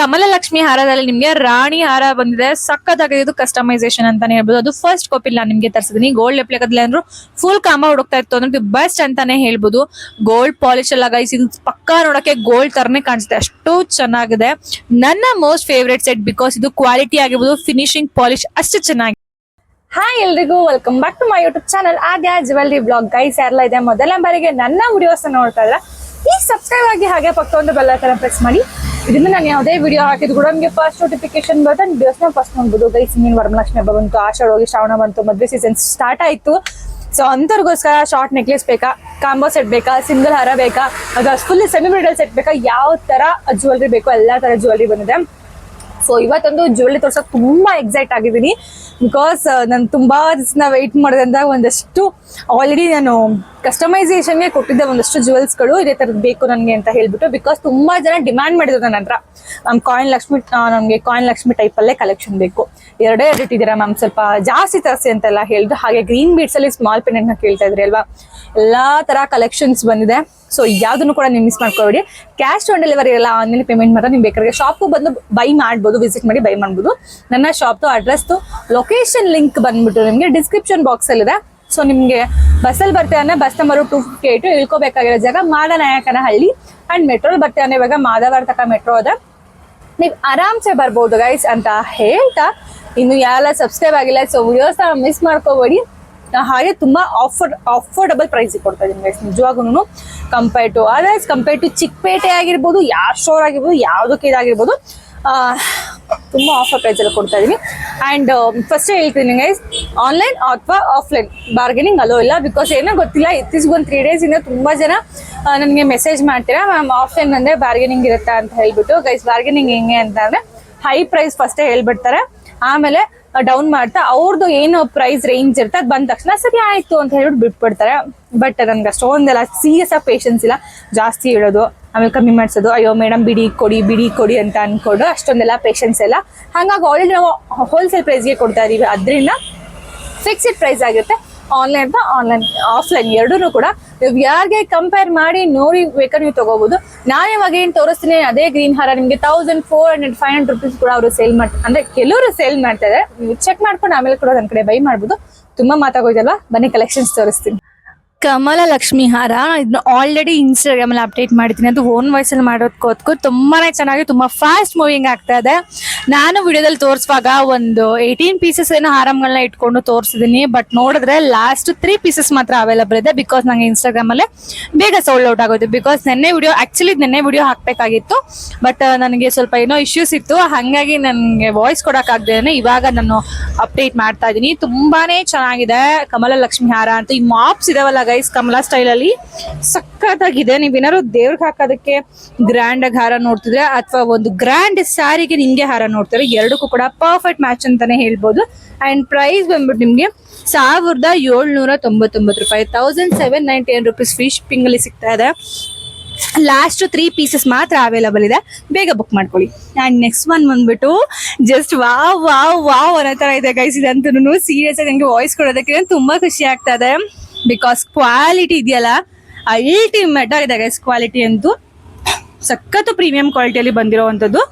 ಕಮಲ ಲಕ್ಷ್ಮಿ ಹಾರದಲ್ಲಿ ನಿಮ್ಗೆ ರಾಣಿ ಹಾರ ಬಂದಿದೆ. ಸಕ್ಕತ್ತಾಗಿದೆ ಇದು ಕಸ್ಟಮೈಸೇಷನ್ ಅಂತಾನೆ ಹೇಳ್ಬೋದು. ಅದು ಫಸ್ಟ್ ಕಾಪಿ ನಾನು ನಿಮ್ಗೆ ತರಿಸಿದೀನಿ. ಗೋಲ್ಡ್ ಎಪ್ಲಿಕದಲ್ಲಿ ಅಂದ್ರು ಫುಲ್ ಕಾಮ ಹುಡುಕ್ತಾ ಇತ್ತು ಅಂದ್ರೆ ಬೆಸ್ಟ್ ಅಂತಾನೆ ಹೇಳ್ಬೋದು. ಗೋಲ್ಡ್ ಪಾಲಿಶ್ ಎಲ್ಲ ಗೈಸ್ ಇದು ಪಕ್ಕಾ ನೋಡಕ್ಕೆ ಗೋಲ್ಡ್ ತರನೇ ಕಾಣಿಸುತ್ತೆ. ಅಷ್ಟು ಚೆನ್ನಾಗಿದೆ. ನನ್ನ ಮೋಸ್ಟ್ ಫೇವ್ರೇಟ್ ಸೆಟ್ ಬಿಕಾಸ್ ಇದು ಕ್ವಾಲಿಟಿ ಆಗಿರ್ಬೋದು ಫಿನಿಶಿಂಗ್ ಪಾಲಿಶ್ ಅಷ್ಟು ಚೆನ್ನಾಗಿ. ಹಾಯ್ ಎಲ್ರಿಗೂ welcome back to my YouTube channel Aadya jewellery blog guys ಯಾರೆಲ್ಲ ಇದೆ, ಮೊದಲ ಬಾರಿಗೆ ನನ್ನ ವಿಡಿಯೋಸ್ ನೋಡ್ತಾ ಇದ್ರೆ ಈ ಸಬ್ಸ್ಕ್ರೈಬ್ ಆಗಿ ಹಾಗೆ ಪಕ್ಕ ಒಂದು ಬೆಲ್ಲ ಪ್ರೆಸ್ ಮಾಡಿ. ಇದರಿಂದ ನಾನು ಯಾವುದೇ ವಿಡಿಯೋ ಹಾಕಿದ್ರು ಕೂಡ ನಿಮಗೆ ಫಸ್ಟ್ ನೋಟಿಫಿಕೇಶನ್ ಬರುತ್ತೆ ದೇವಸ್ಥಾನ ಫಸ್ಟ್ ನೋಡ್ಬೋದು. ಗೈಸ್, ಇನ್ನೇನು ವರಮಲಕ್ಷ್ಮಿ ಹಬ್ಬ ಬಂತು, ಆಷಾಢ ಹೋಗಿ ಶ್ರಾವಣ ಬಂತು, ಮದುವೆ ಸೀಸನ್ ಸ್ಟಾರ್ಟ್ ಆಯಿತು. ಸೊ ಅಂಥವ್ರಿಗೋಸ್ಕರ ಶಾರ್ಟ್ ನೆಕ್ಲೆಸ್ ಬೇಕಾ? ಕಾಂಬೋ ಸೆಟ್ ಬೇಕಾ? ಸಿಂಗಲ್ ಹಾರ ಬೇಕಾ? ಅದು ಫುಲ್ ಸೆಮಿ ಬ್ರೈಡಲ್ ಸೆಟ್ ಬೇಕಾ? ಯಾವ ಥರ ಜ್ಯುವೆಲ್ರಿ ಬೇಕು ಎಲ್ಲ ಥರ ಜ್ಯುವೆಲ್ರಿ ಬಂದಿದೆ. ಸೊ ಇವತ್ತೊಂದು ಜ್ಯುವೆಲ್ರಿ ತೋರ್ಸೋಕೆ ತುಂಬಾ ಎಕ್ಸೈಟ್ ಆಗಿದ್ದೀನಿ. ಬಿಕಾಸ್ ನಾನು ತುಂಬಾ ದಿವಸ ವೆಯ್ಟ್ ಮಾಡಿದಂಥ ಒಂದಷ್ಟು ಆಲ್ರೆಡಿ ನಾನು ಕಸ್ಟಮೈಸೇಷನ್ಗೆ ಕೊಟ್ಟಿದ್ದೆ ಒಂದಷ್ಟು ಜುವೆಲ್ಸ್ಗಳು ಇದೇ ಥರದ್ದು ಬೇಕು ನನಗೆ ಅಂತ ಹೇಳ್ಬಿಟ್ಟು ಬಿಕಾಸ್ ತುಂಬಾ ಜನ ಡಿಮ್ಯಾಂಡ್ ಮಾಡಿದ್ರು ನನ್ನ ಹತ್ರ. ಮ್ಯಾಮ್ ಕಾಯಿನ್ ಲಕ್ಷ್ಮಿ ನಮಗೆ ಕಾಯಿನ್ ಲಕ್ಷ್ಮಿ ಟೈಪಲ್ಲೇ ಕಲೆಕ್ಷನ್ ಬೇಕು. ಎರಡೇ ಎರಡು ಇಟ್ಟಿದ್ದೀರಾ ಮ್ಯಾಮ್ ಸ್ವಲ್ಪ ಜಾಸ್ತಿ ತರಿಸಿ ಅಂತೆಲ್ಲ ಹೇಳಿದ್ರು. ಹಾಗೆ ಗ್ರೀನ್ ಬೀಡ್ಸ್ ಅಲ್ಲಿ ಸ್ಮಾಲ್ನ ಕೇಳ್ತಾ ಇದ್ರಿ ಅಲ್ವಾ? ಎಲ್ಲಾ ತರ ಕಲೆಕ್ಷನ್ಸ್ ಬಂದಿದೆ. ಸೊ ಯಾವ್ದನ್ನು ಕೂಡ ನೀವು ಮಿಸ್ ಮಾಡ್ಕೊಬೇಡಿ. ಕ್ಯಾಶ್ ಆನ್ ಡೆಲಿವರಿ ಎಲ್ಲ ಆನ್ಲೈನ್ ಪೇಮೆಂಟ್ ಮಾತ್ರ ನೀವು ಬೇಕಾದ್ರೆ ಶಾಪು ಬಂದು ಬೈ ಮಾಡ್ಬೋದು ವಿಸಿಟ್ ಮಾಡಿ ಬೈ ಮಾಡ್ಬೋದು. ನನ್ನ ಶಾಪ್ದು ಅಡ್ರೆಸ್ದು ಲೊಕೇಶನ್ ಲಿಂಕ್ ಬಂದ್ಬಿಟ್ಟು ನಿಮಗೆ ಡಿಸ್ಕ್ರಿಪ್ಷನ್ ಬಾಕ್ಸ್ ಅಲ್ಲಿ ಇದೆ ಸೊ ನಿಮಗೆ ಬಸ್ಸಲ್ಲಿ ಬರ್ತೀರ ಅಂದ್ರೆ bus number two fifty eight ಇಳ್ಕೋಬೇಕಾಗಿರೋ ಜಾಗ ಮಾದನಾಯಕನಹಳ್ಳಿ ಅಂಡ್ ಮೆಟ್ರೋಲ್ ಬರ್ತೇವೆ ಅಂದ್ರೆ ಇವಾಗ ಮಾಧವರ ತಕ ಮೆಟ್ರೋ ಅದ. ನೀವು ಆರಾಮ್ಸೆ ಬರ್ಬೋದು ಗೈಸ್ ಅಂತ ಹೇಳ್ತಾ, ಇನ್ನು ಯಾರೆಲ್ಲ ಸಬ್ಸ್ಕ್ರೈಬ್ ಆಗಿಲ್ಲ ಸೊ ವಿಡಿಯೋಸ್ ಮಿಸ್ ಮಾಡ್ಕೋಬೇಡಿ. ಹಾಗೆ ತುಂಬಾ ಆಫರ್ ಅಫೋರ್ಡಬಲ್ ಪ್ರೈಸ್ ಕೊಡ್ತಾ ಇದೀನಿ ಗೈಸ್ ನಿಜವಾಗೂ compare to others compare to Chikkapete ಆಗಿರ್ಬೋದು ಯಾವ ಸ್ಟೋರ್ ಆಗಿರ್ಬೋದು, ಯಾವುದಕ್ಕೆ ಇದಾಗಿರ್ಬೋದು ತುಂಬಾ ಆಫರ್ ಪ್ರೈಸ್ ಎಲ್ಲ ಕೊಡ್ತಾ ಇದೀನಿ. ಅಂಡ್ ಫಸ್ಟ್ ಹೇಳ್ತೀನಿ ಗೈಸ್ ಆನ್ಲೈನ್ ಅಥವಾ ಆಫ್ಲೈನ್ ಬಾರ್ಗೇನಿಂಗ್ ಅಲೋ ಇಲ್ಲ. ಬಿಕಾಸ್ ಏನೋ ಗೊತ್ತಿಲ್ಲ ಇತ್ತೀಚೆಗೆ ಒಂದು ತ್ರೀ ಡೇಸ್ ಇಂದ ತುಂಬಾ ಜನ ನನಗೆ ಮೆಸೇಜ್ ಮಾಡ್ತೀರಾ ಮ್ಯಾಮ್ ಆಫ್ಲೈನ್ ಅಂದ್ರೆ ಬಾರ್ಗೇನಿಂಗ್ ಇರುತ್ತಾ? ಅಂತ ಹೇಳ್ಬಿಟ್ಟು ಗೈಸ್ ಬಾರ್ಗೇನಿಂಗ್ ಹೆಂಗೆ? ಅಂತ ಅಂದ್ರೆ ಹೈ ಪ್ರೈಸ್ ಫಸ್ಟೇ ಹೇಳ್ಬಿಡ್ತಾರೆ. ಆಮೇಲೆ ಡೌನ್ ಮಾಡ್ತಾ ಅವ್ರದ್ದು ಏನು ಪ್ರೈಸ್ ರೇಂಜ್ ಇರುತ್ತೆ, ಅದು ಬಂದ ತಕ್ಷಣ ಸರಿ ಆಯ್ತು ಅಂತ ಹೇಳ್ಬಿಟ್ಟು ಬಿಟ್ಬಿಡ್ತಾರೆ. ಬಟ್ ನನ್ಗೆ ಅಷ್ಟೊಂದೆಲ್ಲ ಸೀರಿಯಸ್ ಆಗಿ ಪೇಷನ್ಸ್ ಇಲ್ಲ. ಜಾಸ್ತಿ ಹೇಳೋದು, ಆಮೇಲೆ ಕಮ್ಮಿ ಮಾಡಿಸೋದು, ಅಯ್ಯೋ ಮೇಡಮ್ ಬಿಡಿ, ಕೊಡಿ ಬಿಡಿ, ಕೊಡಿ ಅಂತ ಅನ್ಕೊಂಡು ಅಷ್ಟೊಂದೆಲ್ಲ ಪೇಷನ್ಸ್ ಎಲ್ಲ ಹಾಗಾಗಿ ಆಲ್ರೆಡಿ ನಾವು ಹೋಲ್ಸೇಲ್ ಪ್ರೈಸ್ಗೆ ಕೊಡ್ತಾ ಇದೀವಿ. ಅದರಿಂದ ಫಿಕ್ಸ್ಡ್ ಪ್ರೈಸ್ ಆಗಿರುತ್ತೆ. ಆನ್ಲೈನ್ ಅಥವಾ ಆನ್ಲೈನ್ ಆಫ್ಲೈನ್ ಎರಡೂ ಕೂಡ ನೀವು ಯಾರಿಗೆ ಕಂಪೇರ್ ಮಾಡಿ ನೋಡಿ ಬೇಕಾದ್ರೆ ನೀವು ತಗೋಬಹುದು ನಾನು ಇವಾಗ ಏನು ತೋರಿಸ್ತೀನಿ ಅದೇ ಗ್ರೀನ್ ಹಾರ, ನಿಮಗೆ thousand four hundred five hundred rupees ಕೂಡ ಅವರು ಸೇಲ್ ಮಾಡ್, ಅಂದ್ರೆ ಕೆಲವರು ಸೇಲ್ ಮಾಡ್ತಾ ಇದ್ದಾರೆ ನೀವು ಚೆಕ್ ಮಾಡ್ಕೊಂಡು ಆಮೇಲೆ ಕೂಡ ನನ್ನ ಕಡೆ ಬೈ ಮಾಡ್ಬೋದು. ತುಂಬಾ ಮಾತಾಗೋಯ್ತಲ್ವಾ? ಬನ್ನಿ ಕಲೆಕ್ಷನ್ಸ್ ತೋರಿಸ್ತೀನಿ. ಕಮಲ ಲಕ್ಷ್ಮಿ ಹಾರ. ಇದನ್ನ ಆಲ್ರೆಡಿ ಇನ್ಸ್ಟಾಗ್ರಾಮ್ ಅಲ್ಲಿ ಅಪ್ಡೇಟ್ ಮಾಡಿದ್ದೀನಿ. ಅದು ಓನ್ ವಾಯ್ಸ್ ಅಲ್ಲಿ ಮಾಡೋದಕ್ಕೋದ್ಕು ತುಂಬಾನೇ ಚೆನ್ನಾಗಿ, ತುಂಬಾ ಫಾಸ್ಟ್ ಮೂವಿಂಗ್ ಆಗ್ತಾ ಇದೆ. ನಾನು ವಿಡಿಯೋದಲ್ಲಿ ತೋರಿಸುವಾಗ ಒಂದು ಏಯ್ಟೀನ್ ಪೀಸಸ್ ಏನೋ ಹಾರಮ್ಗಳನ್ನ ಇಟ್ಕೊಂಡು ತೋರಿಸಿದೀನಿ. ಬಟ್ ನೋಡಿದ್ರೆ ಲಾಸ್ಟ್ ತ್ರೀ ಪೀಸಸ್ ಮಾತ್ರ ಅವೈಲಬಲ್ ಇದೆ ಬಿಕಾಸ್ ನಂಗೆ ಇನ್ಸ್ಟಾಗ್ರಾಮ್ ಅಲ್ಲೇ ಬೇಗ ಸೋಲ್ಡ್ ಔಟ್ ಆಗೋದು ಬಿಕಾಸ್ ನೆನ್ನೆ ವಿಡಿಯೋ ಆಕ್ಚುಲಿ ನೆನ್ನೆ ವಿಡಿಯೋ ಹಾಕ್ಬೇಕಾಗಿತ್ತು. ಬಟ್ ನನಗೆ ಸ್ವಲ್ಪ ಏನೋ ಇಶ್ಯೂಸ್ ಇತ್ತು. ಹಾಗಾಗಿ ನನಗೆ ವಾಯ್ಸ್ ಕೊಡೋಕ್ಕಾಗ್ದೇನೆ ಇವಾಗ ನಾನು ಅಪ್ಡೇಟ್ ಮಾಡ್ತಾ ಇದ್ದೀನಿ. ತುಂಬಾನೇ ಚೆನ್ನಾಗಿದೆ ಕಮಲ ಲಕ್ಷ್ಮಿ ಹಾರ ಅಂತ. ಈ ಮಾಪ್ಸ್ ಇದಾವಲ್ಲ ಗೈಸ್ ಕಮಲಾ ಸ್ಟೈಲ್ ಅಲ್ಲಿ ಸಖತ್ತಾಗಿದೆ. ನೀವೇನಾದ್ರು ದೇವ್ರಿಗೆ ಹಾಕೋದಕ್ಕೆ ಗ್ರ್ಯಾಂಡ್ ಆಗಿ ಹಾರ ನೋಡ್ತಿದ್ರೆ ಅಥವಾ ಒಂದು ಗ್ರ್ಯಾಂಡ್ ಸ್ಯಾರಿಗೆ ನಿಮ್ಗೆ ಹಾರ ನೋಡ್ತಾರೆ ಎರಡಕ್ಕೂ ಕೂಡ ಪರ್ಫೆಕ್ಟ್ ಮ್ಯಾಚ್ ಅಂತಾನೆ ಹೇಳ್ಬೋದು. ಅಂಡ್ ಪ್ರೈಸ್ ಬಂದ್ಬಿಟ್ಟು ನಿಮ್ಗೆ ಸಾವಿರದ ಏಳ್ನೂರ ತೊಂಬತ್ತೊಂಬತ್ತು ರೂಪಾಯಿ ತೌಸಂಡ್ ಸೆವೆನ್ ನೈಂಟಿ ಏನ್ ರುಪೀಸ್ ಫ್ರೀ ಪಿಂಗಲಿ ಸಿಗ್ತಾ ಇದೆ. ಲಾಸ್ಟ್ ತ್ರೀ ಪೀಸಸ್ ಮಾತ್ರ ಅವೈಲಬಲ್ ಇದೆ. ಬೇಗ ಬುಕ್ ಮಾಡ್ಕೊಳ್ಳಿ. ಅಂಡ್ ನೆಕ್ಸ್ಟ್ ಒನ್ ಬಂದ್ಬಿಟ್ಟು ಜಸ್ಟ್ ವಾವ್ ವಾವ್ ವಾವ್ ಅನ್ನೋ ತರ ಇದೆ ಗೈಸ್ ಇದಂತೂ ಸೀರಿಯಸ್ ಆಗಿ ನಂಗೆ ವಾಯ್ಸ್ ಕೊಡೋದಕ್ಕೆ ತುಂಬಾ ಖುಷಿ ಆಗ್ತಾ ಇದೆ. ಬಿಕಾಸ್ ಕ್ವಾಲಿಟಿ ಇದೆಯಲ್ಲ ಅಲ್ಟಿಮೇಟ್ ಆಗಿದೆ ಗೈಸ್ ಕ್ವಾಲಿಟಿ ಅಂತೂ ಸಖತ್ತು ಪ್ರೀಮಿಯಂ ಕ್ವಾಲಿಟಿಯಲ್ಲಿ ಬಂದಿರೋವಂಥದ್ದು.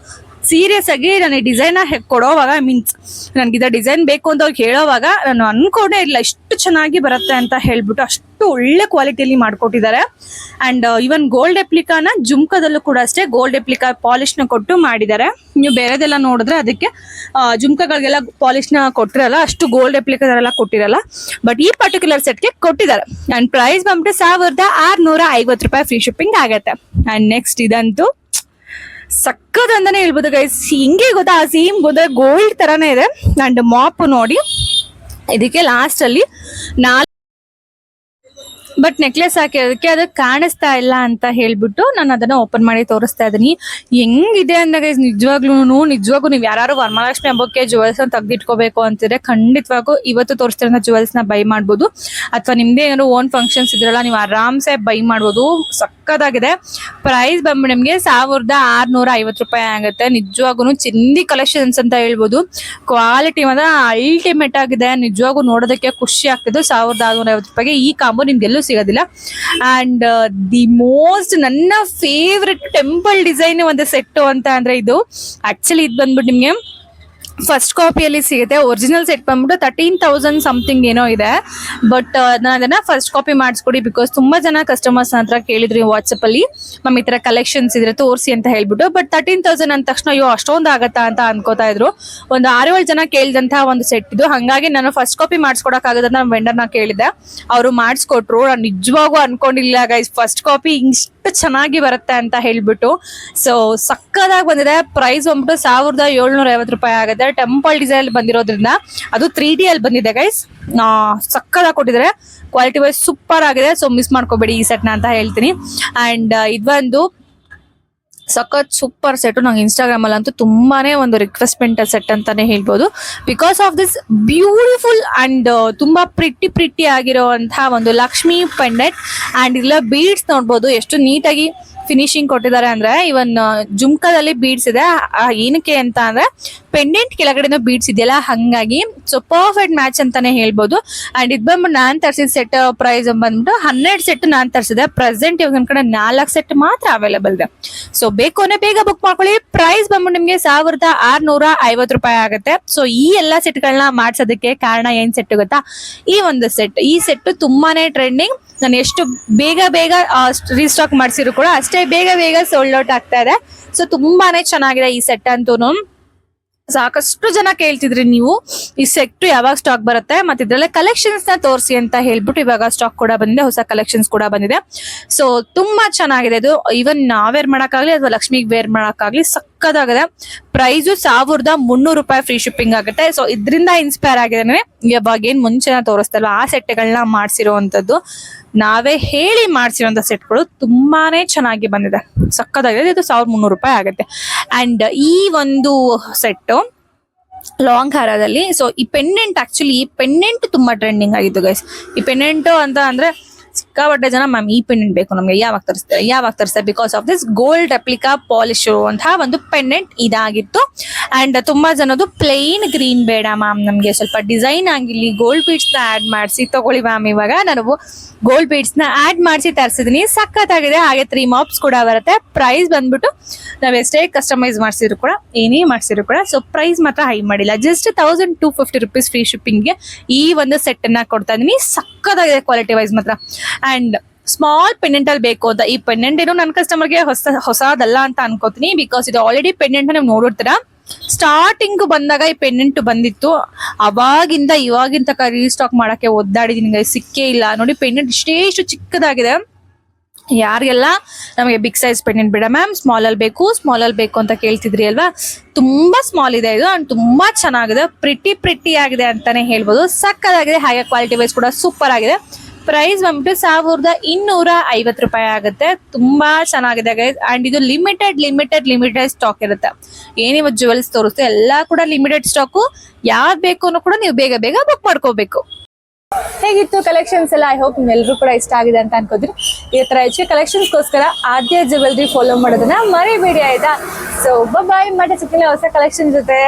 ಸೀರಿಯಸ್ ಆಗಿ ನನಗೆ ಡಿಸೈನ್ ಕೊಡೋವಾಗ ಮೀನ್ಸ್ ನನಗಿದ ಡಿಸೈನ್ ಬೇಕು ಅಂತ ಅವ್ರಿಗೆ ಹೇಳೋವಾಗ ನಾನು ಅನ್ಕೊಂಡೇ ಇಲ್ಲ ಇಷ್ಟು ಚೆನ್ನಾಗಿ ಬರುತ್ತೆ ಅಂತ ಹೇಳ್ಬಿಟ್ಟು ಅಷ್ಟು ಒಳ್ಳೆ ಕ್ವಾಲಿಟಿಯಲ್ಲಿ ಮಾಡಿಕೊಟ್ಟಿದ್ದಾರೆ. ಅಂಡ್ ಇವನ್ ಗೋಲ್ಡ್ ಎಪ್ಲಿಕಾನ ಜುಮ್ಕದಲ್ಲೂ ಕೂಡ ಅಷ್ಟೇ ಗೋಲ್ಡ್ ಎಪ್ಲಿಕಾ ಪಾಲಿಶ್ನ ಕೊಟ್ಟು ಮಾಡಿದ್ದಾರೆ. ನೀವು ಬೇರೆದೆಲ್ಲ ನೋಡಿದ್ರೆ ಅದಕ್ಕೆ ಜುಮ್ಕಗಳಿಗೆಲ್ಲ ಪಾಲಿಶ್ನ ಕೊಟ್ಟಿರಲ್ಲ, ಅಷ್ಟು ಗೋಲ್ಡ್ ಎಪ್ಲಿಕಾದೆಲ್ಲ ಕೊಟ್ಟಿರಲ್ಲ. ಬಟ್ ಈ ಪರ್ಟಿಕ್ಯುಲರ್ ಸೆಟ್ಗೆ ಕೊಟ್ಟಿದ್ದಾರೆ. ಅಂಡ್ ಪ್ರೈಸ್ ಬಂದ್ಬಿಟ್ಟು ಸಾವಿರದ ಆರುನೂರ ಐವತ್ತು ರೂಪಾಯಿ ಫ್ರೀ ಶಿಪ್ಪಿಂಗ್ ಆಗುತ್ತೆ. ಅಂಡ್ ನೆಕ್ಸ್ಟ್ ಇದಂತೂ ಸಕ್ಕತ್ ಅಂತಾನೆ ಹೇಳ್ಬೋದು ಗೈಸ್ ಹಿಂಗೆ ಗೊತ್ತಾ? ಸೇಮ್ ಗೊತ್ತಾ? ಗೋಲ್ಡ್ ತರಾನೇ ಇದೆ. ಅಂಡ್ ಮಾಪ್ ನೋಡಿ. ಇದಕ್ಕೆ ಲಾಸ್ಟ್ ಅಲ್ಲಿ ನಾಲ್ಕು ಬಟ್ ನೆಕ್ಲೆಸ್ ಹಾಕಿರೋದಕ್ಕೆ ಅದು ಕಾಣಿಸ್ತಾ ಇಲ್ಲ ಅಂತ ಹೇಳ್ಬಿಟ್ಟು ನಾನು ಅದನ್ನ ಓಪನ್ ಮಾಡಿ ತೋರಿಸ್ತಾ ಇದೀನಿ. ಹೆಂಗಿದೆ ಅಂದಾಗ ನಿಜವಾಗ್ಲೂ ನಿಜವಾಗೂ ನೀವು ಯಾರು ವರಮಹಾಲಕ್ಷ್ಮಿ ಹಬ್ಬಕ್ಕೆ ಜುವೆಲ್ಸ್ ತೆಗೆದಿಟ್ಕೋಬೇಕು ಅಂತಿದ್ರೆ ಖಂಡಿತವಾಗೂ ಇವತ್ತು ತೋರಿಸ್ತಿರೋ ಜುವೆಲ್ಸ್ನ ಬೈ ಮಾಡ್ಬೋದು. ಅಥವಾ ನಿಮ್ದೇ ಏನಾದ್ರು ಓನ್ ಫಂಕ್ಷನ್ಸ್ ಇದ್ರಲ್ಲ, ನೀವು ಆರಾಮ್ಸೆ ಬೈ ಮಾಡ್ಬೋದು. ಸಕ್ಕದಾಗಿದೆ. ಪ್ರೈಸ್ ಬಂದ್ಬಿಟ್ಟು ನಿಮಗೆ ಸಾವಿರದ ಆರ್ನೂರ ಐವತ್ತು ರೂಪಾಯಿ ಆಗುತ್ತೆ. ನಿಜವಾಗೂ ಚಿಂದಿ ಕಲೆಕ್ಷನ್ಸ್ ಅಂತ ಹೇಳ್ಬೋದು. ಕ್ವಾಲಿಟಿ ಮಾತ್ರ ಅಲ್ಟಿಮೇಟ್ ಆಗಿದೆ. ನಿಜವಾಗೂ ನೋಡೋದಕ್ಕೆ ಖುಷಿ ಆಗ್ತಿದ್ದು ಸಾವಿರದ ಆರ್ನೂರ ಐವತ್ತು ರೂಪಾಯಿಗೆ ಈ ಕಾಂಬೋ ನಿಮ್ಗೆ ಎಲ್ಲೂ ಸಿಗೋದಿಲ್ಲ. ಅಂಡ್ ದಿ ಮೋಸ್ಟ್ ನನ್ನ ಫೇವ್ರೆಟ್ ಟೆಂಪಲ್ ಡಿಸೈನ್ ಒಂದು ಸೆಟ್ ಅಂತ ಅಂದ್ರೆ ಇದು. ಆಕ್ಚುಲಿ ಇದು ಬಂದ್ಬಿಟ್ಟು ನಿಮ್ಗೆ ಫಸ್ಟ್ ಕಾಪಿಯಲ್ಲಿ ಸಿಗುತ್ತೆ. ಒರಿಜಿನಲ್ ಸೆಟ್ ಬಂದ್ಬಿಟ್ಟು ತರ್ಟೀನ್ ತೌಸಂಡ್ ಸಮಥಿಂಗ್ ಏನೋ ಇದೆ. ಬಟ್ ನಾನು ಅದನ್ನ ಫಸ್ಟ್ ಕಾಪಿ ಮಾಡಿಸ್ಕೊಡಿ ಬಿಕಾಸ್ ತುಂಬಾ ಜನ ಕಸ್ಟಮರ್ಸ್ ಹತ್ರ ಕೇಳಿದ್ರಿ ವಾಟ್ಸಪ್ ಅಲ್ಲಿ. ಮ್ಯಾಮ್ ಈ ತರ ಕಲೆಕ್ಷನ್ಸ್ ಇದ್ರೆ ತೋರಿಸಿ ಅಂತ ಹೇಳ್ಬಿಟ್ಟು. ಬಟ್ ತರ್ಟೀನ್ ತೌಸಂಡ್ ಅಂದ ತಕ್ಷಣ ಅಯ್ಯೋ, ಅಷ್ಟೊಂದು ಆಗತ್ತಾ ಅಂತ ಅನ್ಕೋತಾ ಇದ್ರು. ಒಂದು ಆರು ಏಳು ಜನ ಕೇಳಿದಂತಹ ಒಂದು ಸೆಟ್ ಇದು. ಹಾಗಾಗಿ ನಾನು ಫಸ್ಟ್ ಕಾಪಿ ಮಾಡಿಸ್ಕೊಡಕ್ಕಾಗದಂತ ನಮ್ಮ ವೆಂಡರ್ನ ಕೇಳಿದೆ ಅವರು ಮಾಡಿಸ್ಕೊಟ್ರು. ನಾನು ನಿಜವಾಗೂ ಅನ್ಕೊಂಡಿಲ್ಲ ಗೈಸ್ ಫಸ್ಟ್ ಕಾಪಿ ಇಷ್ಟು ಚೆನ್ನಾಗಿ ಬರುತ್ತೆ ಅಂತ ಹೇಳ್ಬಿಟ್ಟು. ಸೊ ಸಕ್ಕದಾಗಿ ಬಂದಿದೆ. ಪ್ರೈಸ್ ಬಂದ್ಬಿಟ್ಟು ಸಾವಿರದ ಏಳ್ನೂರ ಐವತ್ತು ರೂಪಾಯಿ ಆಗುತ್ತೆ. ಟೆಂಪಲ್ ಡಿಸೈನ್ ಬಂದಿರೋದ್ರಿಂದ ಅದು ತ್ರೀ ಡಿ ಅಲ್ಲಿ ಬಂದಿದೆ ಗೈಸ್ ಸಕ್ಕದಾಗಿ ಕೊಟ್ಟಿದ್ದಾರೆ. ಕ್ವಾಲಿಟಿ ವೈಸ್ ಸೂಪರ್ ಆಗಿದೆ. ಸೊ ಮಿಸ್ ಮಾಡ್ಕೋಬೇಡಿ ಈ ಸೆಟ್ನ ಅಂತ ಹೇಳ್ತೀನಿ. ಅಂಡ್ ಇದೊಂದು ಸಖತ್ ಸೂಪರ್ ಸೆಟ್ ನಂಗೆ ಇನ್ಸ್ಟಾಗ್ರಾಮ್ ಅಲ್ಲಿ ಅಂತೂ ತುಂಬಾನೇ ಒಂದು ರಿಕ್ವೆಸ್ಟ್ಮೆಂಟ್ ಸೆಟ್ ಅಂತಾನೆ ಹೇಳ್ಬೋದು. Because of this beautiful and ತುಂಬಾ ಪ್ರಿಟ್ಟಿ ಪ್ರಿಟ್ಟಿ ಆಗಿರುವಂತಹ ಒಂದು ಲಕ್ಷ್ಮಿ ಪೆಂಡೆಂಟ್ ಅಂಡ್ ಇಲ್ಲ ಬೀಡ್ಸ್ ನೋಡ್ಬೋದು. ಎಷ್ಟು ನೀಟಾಗಿ ಫಿನಿಶಿಂಗ್ ಕೊಟ್ಟಿದ್ದಾರೆ ಅಂದ್ರೆ ಇವನ್ ಜುಮ್ಕಾದಲ್ಲಿ ಬೀಡ್ಸ್ ಇದೆ. ಏನಕ್ಕೆ ಅಂತ ಅಂದ್ರೆ ಪೆಂಡೆಂಟ್ ಕೆಳಗಡೆ ಬೀಡ್ಸ್ ಇದೆಯಲ್ಲ, ಹಂಗಾಗಿ ಸೊ ಪರ್ಫೆಕ್ಟ್ ಮ್ಯಾಚ್ ಅಂತಾನೆ ಹೇಳ್ಬೋದು. ಅಂಡ್ ಇದು ಬಂದ್ಬಿಟ್ಟು ನಾನ್ ತರಿಸಿದ ಸೆಟ್ ಪ್ರೈಸ್ ಬಂದ್ಬಿಟ್ಟು ಹನ್ನೆರಡು ಸೆಟ್ ನಾನ್ ತರಿಸಿದೆ. ಪ್ರೆಸೆಂಟ್ ಇವಾಗ ಕಡೆ ನಾಲ್ಕು ಸೆಟ್ ಮಾತ್ರ ಅವೈಲೇಬಲ್ ಇದೆ. ಸೊ ಬೇಕು ಅಂದ್ರೆ ಬೇಗ ಬುಕ್ ಮಾಡ್ಕೊಳ್ಳಿ. ಪ್ರೈಸ್ ಬಂದ್ಬಿಟ್ಟು ನಿಮ್ಗೆ ಸಾವಿರದ ಆರ್ನೂರ ಐವತ್ತು ರೂಪಾಯಿ ಆಗುತ್ತೆ. ಸೊ ಈ ಎಲ್ಲಾ ಸೆಟ್ಗಳನ್ನ ಮಾಡ್ಸೋದಕ್ಕೆ ಕಾರಣ ಏನ್ ಸೆಟ್ ಗೊತ್ತಾ? ಈ ಒಂದು ಸೆಟ್ ಈ ಸೆಟ್ ತುಂಬಾನೇ ಟ್ರೆಂಡಿಂಗ್ ನಾನು ಎಷ್ಟು ಬೇಗ ಬೇಗ ರೀಸ್ಟಾಕ್ ಮಾಡಿಸಿದ್ರು ಕೂಡ ಅಷ್ಟೇ ಬೇಗ ಬೇಗ ಸೋಲ್ಡ್ ಔಟ್ ಆಗ್ತಾ ಇದೆ. ಸೊ ತುಂಬಾನೇ ಚೆನ್ನಾಗಿದೆ ಈ ಸೆಟ್ ಅಂತೂ ಸಾಕಷ್ಟು ಜನ ಕೇಳ್ತಿದ್ರಿ ನೀವು, ಈ ಸೆಟ್ ಯಾವಾಗ ಸ್ಟಾಕ್ ಬರುತ್ತೆ, ಮತ್ತೆ ಇದ್ರಲ್ಲೇ ಕಲೆಕ್ಷನ್ಸ್ನ ತೋರಿಸಿ ಅಂತ ಹೇಳ್ಬಿಟ್ಟು ಇವಾಗ ಸ್ಟಾಕ್ ಕೂಡ ಬಂದಿದೆ, ಹೊಸ ಕಲೆಕ್ಷನ್ಸ್ ಕೂಡ ಬಂದಿದೆ. ಸೊ ತುಂಬಾ ಚೆನ್ನಾಗಿದೆ. ಇದು ಈವನ್ ನಾವೇರ್ ಮಾಡಕ್ಕಾಗ್ಲಿ ಅಥವಾ ಲಕ್ಷ್ಮಿಗೆ ವೇರ್ ಮಾಡಕ್ಕಾಗ್ಲಿ ಸಕ್ಕದಾಗಿದೆ ಪ್ರೈಸು ಸಾವಿರದ ಮುನ್ನೂರು ರೂಪಾಯಿ ಫ್ರೀ ಶಿಪ್ಪಿಂಗ್ ಆಗುತ್ತೆ. ಸೊ ಇದರಿಂದ ಇನ್ಸ್ಪೈರ್ ಆಗಿದೆ ಇವಾಗ ಏನು ಮುಂಚೆನ ತೋರಿಸ್ತಲ್ವ ಆ ಸೆಟ್ಗಳನ್ನ ಮಾಡಿಸಿರುವಂಥದ್ದು ನಾವೇ ಹೇಳಿ ಮಾಡಿಸಿರುವಂಥ ಸೆಟ್ಗಳು ತುಂಬಾನೇ ಚೆನ್ನಾಗಿ ಬಂದಿದೆ. ಸಕ್ಕದಾಗಿದೆ. ಇದು ಸಾವಿರದ ಮುನ್ನೂರು ರೂಪಾಯಿ ಆಗುತ್ತೆ. ಅಂಡ್ ಈ ಒಂದು ಸೆಟ್ ಲಾಂಗ್ ಹಾರದಲ್ಲಿ ಸೊ ಈ ಪೆಂಡೆಂಟ್ ಆಕ್ಚುಲಿ ಈ ಪೆಂಡೆಂಟ್ ತುಂಬಾ ಟ್ರೆಂಡಿಂಗ್ ಆಗಿತ್ತು ಗೈಸ್ ಈ ಪೆಂಡೆಂಟು ಅಂತ ಅಂದ್ರೆ ಸಿಕ್ಕಾಪಟ್ಟೆ ಜನ ಮ್ಯಾಮ್ ಈ ಪೆಂಡೆಂಟ್ ಬೇಕು ನಮಗೆ. ಯಾವಾಗ ತರಿಸ್ತಾರೆ? ಯಾವಾಗ ತರಿಸ್ತಾರೆ? Because of this gold replica polish ಇರುವಂತಹ ಒಂದು ಪೆಂಡೆಂಟ್ ಇದಾಗಿತ್ತು. ಅಂಡ್ ತುಂಬಾ ಜನದು ಪ್ಲೇನ್ ಗ್ರೀನ್ ಬೇಡ ಮ್ಯಾಮ್ ನಮಗೆ. ಸ್ವಲ್ಪ ಡಿಸೈನ್ ಆಗಿರ್ಲಿ ಗೋಲ್ಡ್ ಬೀಡ್ಸ್ನ ಆಡ್ ಮಾಡಿಸಿ ತಗೊಳ್ಳಿ ಮ್ಯಾಮ್ ಇವಾಗ. ನಾನು ಗೋಲ್ಡ್ ಬೀಡ್ಸ್ನ ಆಡ್ ಮಾಡಿಸಿ ತರಿಸಿದೀನಿ. ಸಖತ್ತಾಗಿದೆ. ಹಾಗೆ ತ್ರೀ ಮಾಪ್ಸ್ ಕೂಡ ಬರುತ್ತೆ. ಪ್ರೈಸ್ ಬಂದ್ಬಿಟ್ಟು ನಾವ್ ಎಷ್ಟೇ ಕಸ್ಟಮೈಸ್ ಮಾಡಿಸಿದ್ರು ಕೂಡ, ಏನೇ ಮಾಡಿಸಿದ್ರು ಕೂಡ ಸೊ ಪ್ರೈಸ್ ಮಾತ್ರ ಹೈ ಮಾಡಿಲ್ಲ. Just thousand two fifty rupees free ಶಿಪ್ಪಿಂಗ್ಗೆ ಈ ಒಂದು ಸೆಟ್ ಅನ್ನ ಕೊಡ್ತಾ ಇದೀನಿ. ಸಕ್ಕತ್ತಾಗಿದೆ ಕ್ವಾಲಿಟಿ ವೈಸ್ ಮಾತ್ರ. ಅಂಡ್ ಸ್ಮಾಲ್ ಪೆಂಡೆಂಟ್ ಅಲ್ಲಿ ಬೇಕು ಅಂತ, ಈ ಪೆಂಡೆಂಟ್ ಏನು ನನ್ನ ಕಸ್ಟಮರ್ಗೆ ಹೊಸ, ಹೊಸದಲ್ಲ ಅಂತ ಅನ್ಕೋತೀನಿ ಬಿಕಾಸ್ ಇದು ಆಲ್ರೆಡಿ ಪೆಂಡೆಂಟ್ ನೀವು ನೋಡಿರ್ತೀರಾ? ಸ್ಟಾರ್ಟಿಂಗ್ ಬಂದಾಗ ಈ ಪೆಂಡೆಂಟ್ ಬಂದಿತ್ತು. ಅವಾಗಿಂದ ಇವಾಗಿನ ತನಕ ರೀಸ್ಟಾಕ್ ಮಾಡಕ್ಕೆ ಒದ್ದಾಡಿದೀನಿ guys. ಸಿಕ್ಕೇ ಇಲ್ಲ. ನೋಡಿ ಪೆಂಡೆಂಟ್ ಇಷ್ಟೇ ಇಷ್ಟು ಚಿಕ್ಕದಾಗಿದೆ. ಯಾರಿಗೆಲ್ಲ ನಮಗೆ ಬಿಗ್ ಸೈಜ್ ಪೆಂಡೆಂಟ್ ಬೇಡ ಮ್ಯಾಮ್ ಸ್ಮಾಲ್ ಅಲ್ಲಿ ಬೇಕು ಸ್ಮಾಲ್ ಅಲ್ಲಿ ಬೇಕು ಅಂತ ಕೇಳ್ತಿದ್ರಿ ಅಲ್ವಾ? ತುಂಬಾ ಸ್ಮಾಲ್ ಇದೆ ಇದು ಅಂಡ್ ತುಂಬಾ ಚೆನ್ನಾಗಿದೆ. ಪ್ರಿಟಿ ಪ್ರಿಟಿ ಆಗಿದೆ ಅಂತಾನೆ ಹೇಳ್ಬೋದು. ಸಕ್ಕದಾಗಿದೆ ಹಾಗೆ ಕ್ವಾಲಿಟಿ ವೈಸ್ ಕೂಡ ಸೂಪರ್ ಆಗಿದೆ. ಪ್ರೈಸ್ ಬಂದ್ಬಿಟ್ಟು ಸಾವಿರದ ಇನ್ನೂರ ಐವತ್ತು ರೂಪಾಯಿ ಆಗುತ್ತೆ. ತುಂಬಾ ಚೆನ್ನಾಗಿದೆ ಅಂಡ್ ಇದು ಲಿಮಿಟೆಡ್ ಲಿಮಿಟೆಡ್ ಲಿಮಿಟೆಡ್ ಸ್ಟಾಕ್ ಇರುತ್ತೆ. ಏನಿವತ್ತು ಜುವೆಲ್ಸ್ ತೋರಿಸ್ತು ಎಲ್ಲ ಕೂಡ ಲಿಮಿಟೆಡ್ ಸ್ಟಾಕು ಯಾವ್ದು ಬೇಕು ಅನ್ನೋ ಕೂಡ ನೀವು ಬೇಗ ಬೇಗ ಬುಕ್ ಮಾಡ್ಕೋಬೇಕು. ಹೇಗಿತ್ತು ಕಲೆಕ್ಷನ್ಸ್ ಎಲ್ಲ? ಐ ಹೋಪ್ ನಿಮ್ಮೆಲ್ಲರೂ ಕೂಡ ಇಷ್ಟ ಆಗಿದೆ ಅಂತ ಅನ್ಕೋದ್ರಿ ಈ ತರ ಹೆಚ್ಚು ಕಲೆಕ್ಷನ್ಸ್ಗೋಸ್ಕರ ಆದ್ಯ ಜುವೆಲ್ರಿ ಫಾಲೋ ಮಾಡೋದನ್ನ ಮರಿಬೇಡಿ ಆಯ್ತಾ? ಸೊ ಬಾಯ್ ಮತ್ತೆ ಸಿಕ್ಕಿಲ್ಲ ಹೊಸ ಕಲೆಕ್ಷನ್ ಜೊತೆ.